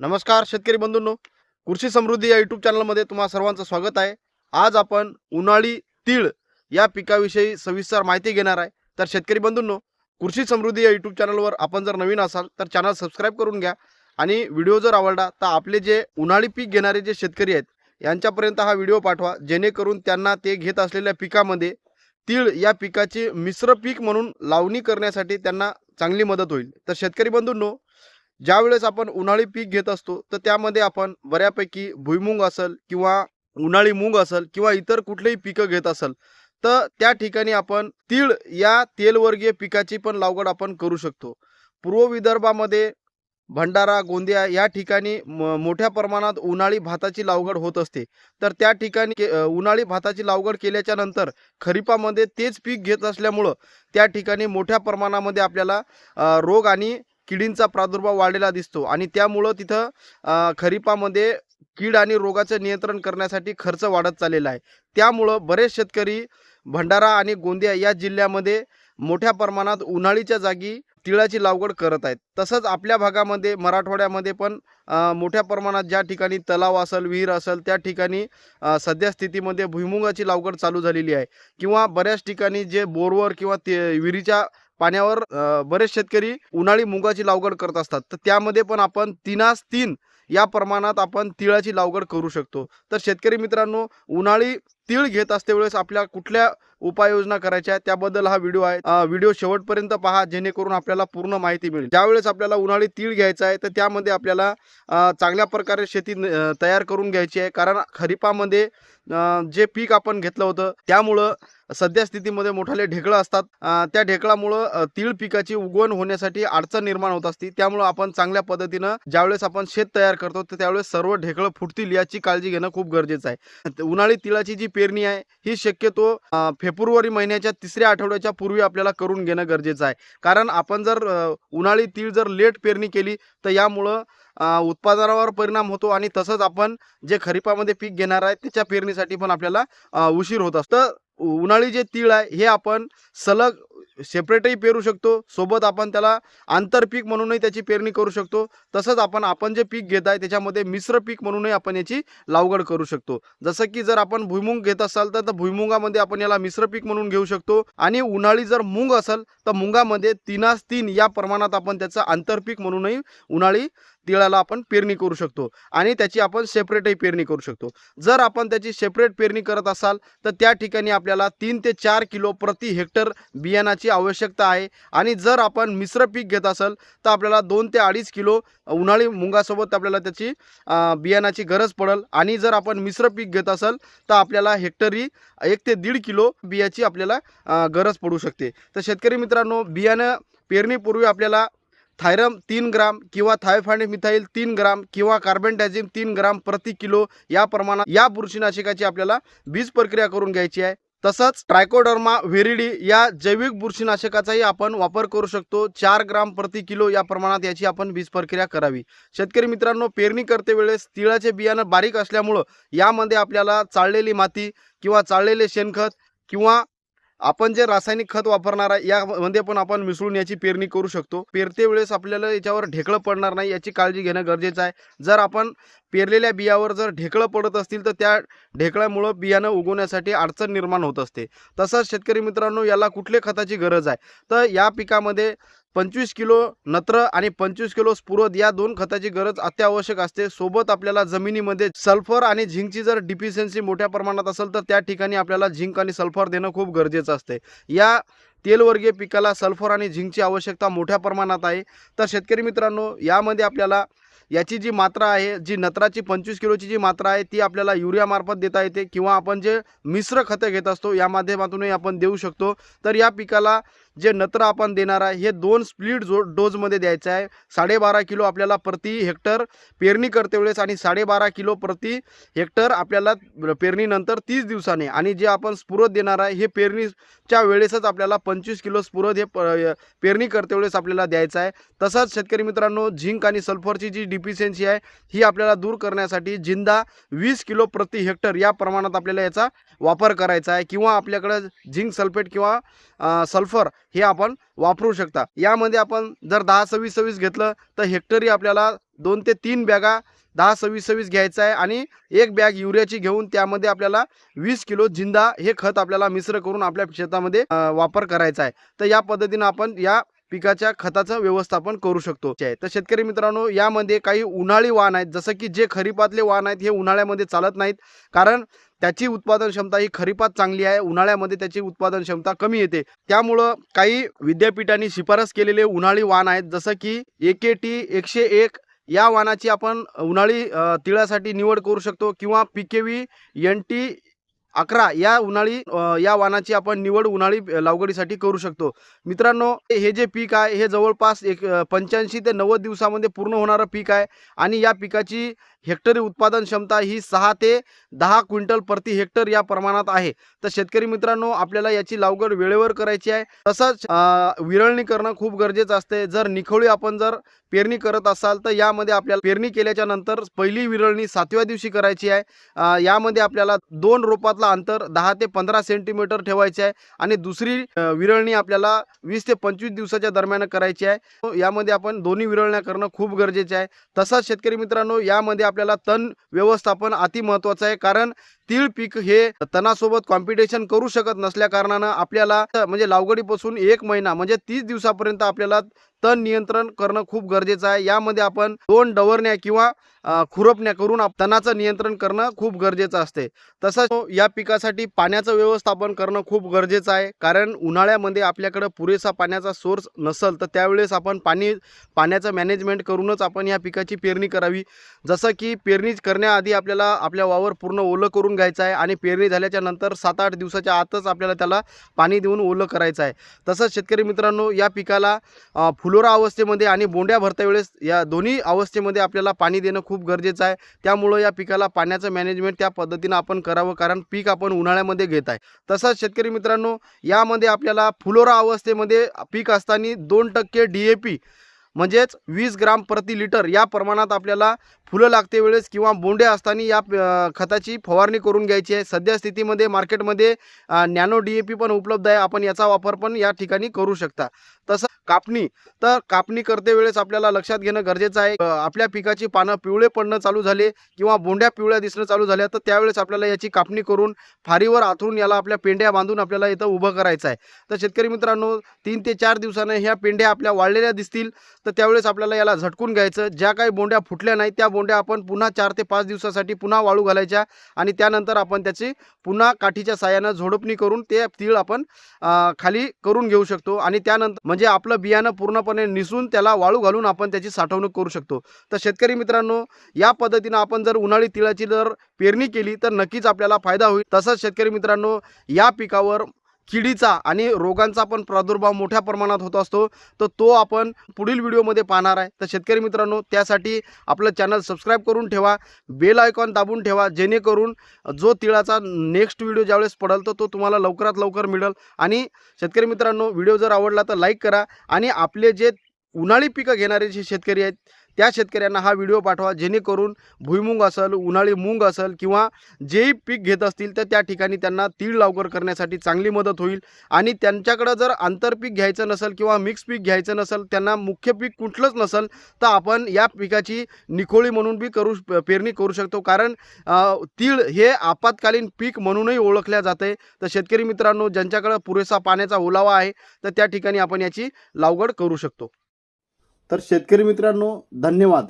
नमस्कार शेतकरी बंधूंनो. कृषी समृद्धी या यूट्यूब चॅनलमध्ये तुम्हा सर्वांचं स्वागत आहे. आज आपण उन्हाळी तीळ या पिकाविषयी सविस्तर माहिती घेणार आहे. तर शेतकरी बंधूंनो कृषी समृद्धी या यूट्यूब चॅनलवर आपण जर नवीन असाल तर चॅनल सबस्क्राईब करून घ्या. आणि व्हिडिओ जर आवडला तर आपले जे उन्हाळी पीक घेणारे जे शेतकरी आहेत यांच्यापर्यंत हा व्हिडिओ पाठवा. जेणेकरून त्यांना ते घेत असलेल्या पिकामध्ये तीळ या पिकाची मिश्र पीक म्हणून लावणी करण्यासाठी त्यांना चांगली मदत होईल. तर शेतकरी बंधूंनो ज्यावेळेस आपण उन्हाळी पीक घेत असतो तर त्यामध्ये आपण बऱ्यापैकी भुईमुंग असेल किंवा उन्हाळी मूग असेल किंवा इतर कुठलेही पिकं घेत असेल तर त्या ठिकाणी आपण तीळ या तेलवर्गीय पिकाची पण लागवड आपण करू शकतो. पूर्व विदर्भामध्ये भंडारा गोंदिया या ठिकाणी म- मोठ्या प्रमाणात उन्हाळी भाताची लागवड होत असते. तर त्या ठिकाणी के- उन्हाळी भाताची लागवड केल्याच्यानंतर खरीपामध्ये तेच पीक घेत असल्यामुळं त्या ठिकाणी मोठ्या प्रमाणामध्ये आपल्याला रोग आणि किडींचा प्रादुर्भाव वाढलेला दिसतो आणि त्यामुळं तिथं खरीपामध्ये कीड आणि रोगाचं नियंत्रण करण्यासाठी खर्च वाढत चाललेला आहे. त्यामुळं बरेच शेतकरी भंडारा आणि गोंदिया या जिल्ह्यामध्ये मोठ्या प्रमाणात उन्हाळीच्या जागी तिळाची लागवड करत आहेत. तसंच आपल्या भागामध्ये मराठवाड्यामध्ये पण मोठ्या प्रमाणात ज्या ठिकाणी तलाव असेल विहीर असेल त्या ठिकाणी सध्या स्थितीमध्ये भुईमुगाची लागवड चालू झालेली आहे. किंवा बऱ्याच ठिकाणी जे बोरवर किंवा ते विहिरीच्या पाण्यावर बरेच शेतकरी उन्हाळी मुगाची लागवड करत असतात. तर त्यामध्ये पण आपण तीनास तीन या प्रमाणात आपण तिळाची लागवड करू शकतो. तर शेतकरी मित्रांनो उन्हाळी तीळ घेत असते वेळेस आपल्या कुठल्या उपाययोजना करायच्या त्याबद्दल हा व्हिडिओ आहे. व्हिडिओ शेवटपर्यंत पहा जेणेकरून आपल्याला पूर्ण माहिती मिळेल. ज्यावेळेस आपल्याला उन्हाळी तीळ घ्यायचा आहे तर त्यामध्ये आपल्याला चांगल्या प्रकारे शेती तयार करून घ्यायची आहे. कारण खरीपामध्ये जे पीक आपण घेतलं होतं त्यामुळं सध्या स्थितीमध्ये मोठाले ढेकळं असतात. त्या ढेकळामुळं तीळ पिकाची उगवण होण्यासाठी अडचण निर्माण होत असते. त्यामुळं आपण चांगल्या पद्धतीनं ज्यावेळेस आपण शेत तयार करतो तर त्यावेळेस सर्व ढेकळं फुटतील याची काळजी घेणं खूप गरजेचं आहे. उन्हाळी तिळाची जी पेरणी आहे ही शक्यतो फेब्रुवारी महिन्याच्या तिसऱ्या आठवड्याच्या पूर्वी आपल्याला करून घेणं गरजेचं आहे. कारण आपण जर उन्हाळी तीळ जर लेट पेरणी केली तर यामुळं उत्पादनावर परिणाम होतो आणि तसंच आपण जे खरीपामध्ये पीक घेणार आहे त्याच्या पेरणीसाठी पण आपल्याला उशीर होत असतं. उन्हाळी जे तीळ आहे हे आपण सलग सेपरेटही पेरू शकतो. सोबत आपण त्याला आंतरपीक म्हणूनही त्याची पेरणी करू शकतो. तसंच आपण आपण जे पीक घेत आहे त्याच्यामध्ये मिश्र पीक म्हणूनही आपण याची लागवड करू शकतो. जसं की जर आपण भुईमुंग घेत असाल तर भुईमुंगामध्ये भुईमुगामध्ये आपण याला मिश्र पीक म्हणून घेऊ शकतो. आणि उन्हाळी जर मूग असेल तर मुंगामध्ये तीनास तीन या प्रमाणात आपण त्याचं आंतरपीक म्हणूनही उन्हाळी तिळाला आपण पेरणी करू शकतो आणि त्याची आपण सेपरेटही पेरणी करू शकतो. जर आपण त्याची सेपरेट पेरणी करत असाल तर त्या ठिकाणी आपल्याला तीन ते चार किलो प्रति हेक्टर बियाणाची आवश्यकता आहे. आणि जर आपण मिश्र पीक घेत असाल तर आपल्याला दोन ते अडीच किलो उन्हाळी मुंगासोबत आपल्याला त्याची बियाणाची गरज पडेल. आणि जर आपण मिश्र पीक घेत असाल तर आपल्याला हेक्टरी एक ते दीड किलो बियाची आपल्याला गरज पडू शकते. तर शेतकरी मित्रांनो बियाणं पेरणीपूर्वी आपल्याला थायरम तीन ग्राम किंवा थायफाइड मिथाईल तीन ग्राम किंवा कार्बनडायझिम तीन ग्राम प्रति किलो या प्रमाणात या बुरशीनाशकाची आपल्याला बीज प्रक्रिया करून घ्यायची आहे. तसंच ट्रायकोडर्मा व्हेरिडी या जैविक बुरशीनाशकाचाही आपण वापर करू शकतो. चार ग्राम प्रति किलो या प्रमाणात याची आपण बीज प्रक्रिया करावी. शेतकरी मित्रांनो पेरणी करते वेळेस तिळाचे बियाणं बारीक असल्यामुळं यामध्ये आपल्याला चाळलेली माती किंवा चाळलेले शेणखत किंवा आपण जे रासायनिक खत वापरणार आहे यामध्ये पण आपण मिसळून याची पेरणी करू शकतो. पेरते वेळेस आपल्याला याच्यावर ढेकळं पडणार नाही याची काळजी घेणं गरजेचं आहे. जर आपण पेरलेल्या बियावर जर ढेकळं पडत असतील तर त्या ढेकळ्यामुळं बियाणं उगवण्यासाठी अडचण निर्माण होत असते. तसंच शेतकरी मित्रांनो याला कुठल्या खताची गरज आहे? तर या पिकामध्ये पंचवीस किलो नत्र आणि पंचवीस किलो स्पुरद या दोन खताची गरज अत्यावश्यक असते. सोबत आपल्याला जमिनीमध्ये सल्फर आणि झिंकची जर डिफिशियन्सी मोठ्या प्रमाणात असेल तर त्या ठिकाणी आपल्याला झिंक आणि सल्फर देणं खूप गरजेचं असते. या तेलवर्गीय पिकाला सल्फर आणि झिंकची आवश्यकता मोठ्या प्रमाणात आहे. तर शेतकरी मित्रांनो यामध्ये आपल्याला याची जी मात्रा आहे जी नत्राची पंचवीस किलोची जी मात्रा आहे ती आपल्याला युरियामार्फत देता येते किंवा आपण जे मिश्र खतं घेत असतो या माध्यमातूनही आपण देऊ शकतो. तर या पिकाला जे नत्र आपण देणार आहे हे दोन स्प्लिट जो डोजमध्ये द्यायचं आहे. साडेबारा किलो आपल्याला प्रति हेक्टर पेरणी करते वेळेस आणि साडेबारा किलो प्रति हेक्टर आपल्याला पेरणीनंतर तीस दिवसाने आणि जे आपण स्फुरद देणार आहे हे पेरणीच्या वेळेसच आपल्याला पंचवीस किलो स्फुरद हे प- पेरणी करते वेळेस आपल्याला द्यायचं आहे. तसंच शेतकरी मित्रांनो झिंक आणि सल्फरची जी डिफिशियन्सी आहे ही आपल्याला दूर करण्यासाठी जिंदा वीस किलो प्रति हेक्टर या प्रमाणात आपल्याला याचा वापर करायचा आहे किंवा आपल्याकडं झिंक सल्फेट किंवा सल्फर हे आपण वापरू शकता. यामध्ये आपण जर दहा सव्वीस सव्वीस घेतलं तर हेक्टरी आपल्याला दोन ते तीन बॅगा दहा सव्वीस सव्वीस घ्यायचा आहे आणि एक बॅग युरियाची घेऊन त्यामध्ये आपल्याला वीस किलो जिंदा हे खत आपल्याला मिश्र करून आपल्या शेतामध्ये वापर करायचा आहे. तर या पद्धतीनं आपण या पिकाच्या खताचं व्यवस्थापन करू शकतो. तर शेतकरी मित्रांनो यामध्ये काही उन्हाळी वाहन आहेत. जसं की जे खरीपातले वाहन आहेत हे उन्हाळ्यामध्ये चालत नाहीत. कारण त्याची उत्पादन क्षमता ही खरीपात चांगली आहे. उन्हाळ्यामध्ये त्याची उत्पादन क्षमता कमी येते. त्यामुळं काही विद्यापीठांनी शिफारस केलेले उन्हाळी वाहन आहेत. जसं की ए के टी एकशे एक या वाहनाची आपण उन्हाळी तिळासाठी निवड करू शकतो किंवा P K V N T अकरा या उन्हाळी या वाणाची आपण निवड उन्हाळी लागवडीसाठी करू शकतो. मित्रांनो हे जे पीक आहे हे जवळपास एक पंच्याऐंशी ते नव्वद दिवसामध्ये पूर्ण होणारं पीक आहे आणि या पिकाची हेक्टरी उत्पादन क्षमता ही सहा ते दहा क्विंटल प्रति हेक्टर या प्रमाणात आहे. तर शेतकरी मित्रांनो आपल्याला याची लागवड वेळेवर करायची आहे. तसंच विरळणी करणं खूप गरजेचं असते. जर निखोळी आपण जर पेरणी करत असाल तर यामध्ये आपल्याला पेरणी केल्याच्यानंतर पहिली विरळणी सातव्या दिवशी करायची आहे. यामध्ये आपल्याला दोन रोपातला अंतर दहा ते पंधरा सेंटीमीटर ठेवायचे आहे आणि दुसरी विरळणी आपल्याला वीस ते पंचवीस दिवसाच्या दरम्यान करायची आहे. यामध्ये आपण दोन्ही विरळण्या करणं खूप गरजेचे आहे. तसंच शेतकरी मित्रांनो यामध्ये आपल्याला तण व्यवस्थापन अतिमहत्वाचं आहे. कारण तीळ पीक हे तणासोबत कॉम्पिटिशन करू शकत नसल्या कारणानं आपल्याला म्हणजे लावगडीपासून एक महिना म्हणजे तीस दिवसापर्यंत आपल्याला तण नियंत्रण करणं खूप गरजेचं आहे. यामध्ये आपण दोन डवरण्या किंवा खुरपण्या करून तणाचं नियंत्रण करणं खूप गरजेचं असते. तसंच या पिकासाठी पाण्याचं व्यवस्थापन करणं खूप गरजेचं आहे. कारण उन्हाळ्यामध्ये आपल्याकडं पुरेसा पाण्याचा सोर्स नसेल तर त्यावेळेस आपण पाणी पाण्याचं मॅनेजमेंट करूनच आपण या पिकाची पेरणी करावी. जसं की पेरणी करण्याआधी आपल्याला आपल्या वावर पूर्ण ओलं करून घ्यायचं आहे आणि पेरणी झाल्याच्यानंतर सात आठ दिवसाच्या आतच आपल्याला त्याला पाणी देऊन ओलं करायचं आहे. तसंच शेतकरी मित्रांनो या पिकाला फुल फुलोरा अवस्थेमध्ये आणि बोंड्या भरता वेळेस या दोन्ही अवस्थेमध्ये आपल्याला पाणी देणं खूप गरजेचं आहे. त्यामुळं या पिकाला पाण्याचं मॅनेजमेंट त्या पद्धतीनं आपण करावं कारण पीक आपण उन्हाळ्यामध्ये घेत आहे. तसंच शेतकरी मित्रांनो यामध्ये आपल्याला फुलोरा अवस्थेमध्ये पीक असताना दोन टक्के डी ए पी म्हणजेच वीस ग्राम प्रति लिटर या प्रमाणात आपल्याला फुलं लागते वेळेस किंवा बोंडे असताना या खताची फवारणी करून घ्यायची आहे. सध्या स्थितीमध्ये मार्केटमध्ये नॅनो डी ए पी पण उपलब्ध आहे. आपण याचा वापर पण या ठिकाणी करू शकता. तसं कापणी तर कापणी करते वेळेस आपल्याला लक्षात घेणं गरजेचं आहे. आपल्या पिकाची पानं पिवळे पडणं चालू झाले किंवा बोंड्या पिवळ्या दिसणं चालू झाल्या तर त्यावेळेस आपल्याला याची कापणी करून फारीवर आथरून याला आपल्या पेंड्या बांधून आपल्याला इथं उभं करायचं आहे. तर शेतकरी मित्रांनो तीन ते चार दिवसानं ह्या पेंड्या आपल्या वाळलेल्या दिसतील. तर त्यावेळेस आपल्याला याला झटकून घ्यायचं. ज्या काही बोंड्या फुटल्या नाही त्या बोंड्या आपण पुन्हा चार ते पाच दिवसासाठी पुन्हा वाळू घालायच्या आणि त्यानंतर आपण त्याची पुन्हा काठीच्या साह्यानं झोडपणी करून ते तीळ आपण खाली करून घेऊ शकतो आणि त्यानंतर म्हणजे आपलं बियाणं पूर्णपणे निसून त्याला वाळू घालून आपण त्याची साठवणूक करू शकतो. तर शेतकरी मित्रांनो या पद्धतीनं आपण जर उन्हाळी तिळाची जर पेरणी केली तर नक्कीच आपल्याला फायदा होईल. तसंच शेतकरी मित्रांनो या पिकावर किडीचा आणि रोगांचा पण प्रादुर्भाव मोठ्या प्रमाणात होत असतो तर तो आपण पुढील व्हिडिओमध्ये पाहणार आहे. तर शेतकरी मित्रांनो त्यासाठी आपलं चॅनल सबस्क्राईब करून ठेवा बेल आयकॉन दाबून ठेवा जेणेकरून जो तिळाचा नेक्स्ट व्हिडिओ ज्यावेळेस पडेल तर तो तुम्हाला लवकरात लवकर मिळेल. आणि शेतकरी मित्रांनो व्हिडिओ जर आवडला तर लाईक करा आणि आपले जे उन्हाळी पिकं घेणारे जे शेतकरी आहेत त्या शेतकऱ्यांना हा व्हिडिओ पाठवा. जेणेकरून भुईमुंग असेल उन्हाळी मूग असेल किंवा जेही पीक घेत असतील तर त्या ठिकाणी त्यांना तीळ लागवड करण्यासाठी चांगली मदत होईल. आणि त्यांच्याकडं जर आंतरपीक घ्यायचं नसेल किंवा मिक्स पीक घ्यायचं नसेल त्यांना मुख्य पीक कुठलंच नसेल तर आपण या पिकाची निखोळी म्हणून बी करू पेरणी करू शकतो. कारण तीळ हे आपत्कालीन पीक म्हणूनही ओळखल्या जाते. तर शेतकरी मित्रांनो ज्यांच्याकडं पुरेसा पाण्याचा ओलावा आहे तर त्या ठिकाणी आपण याची लागवड करू शकतो. तर शेतकरी मित्रांनो धन्यवाद.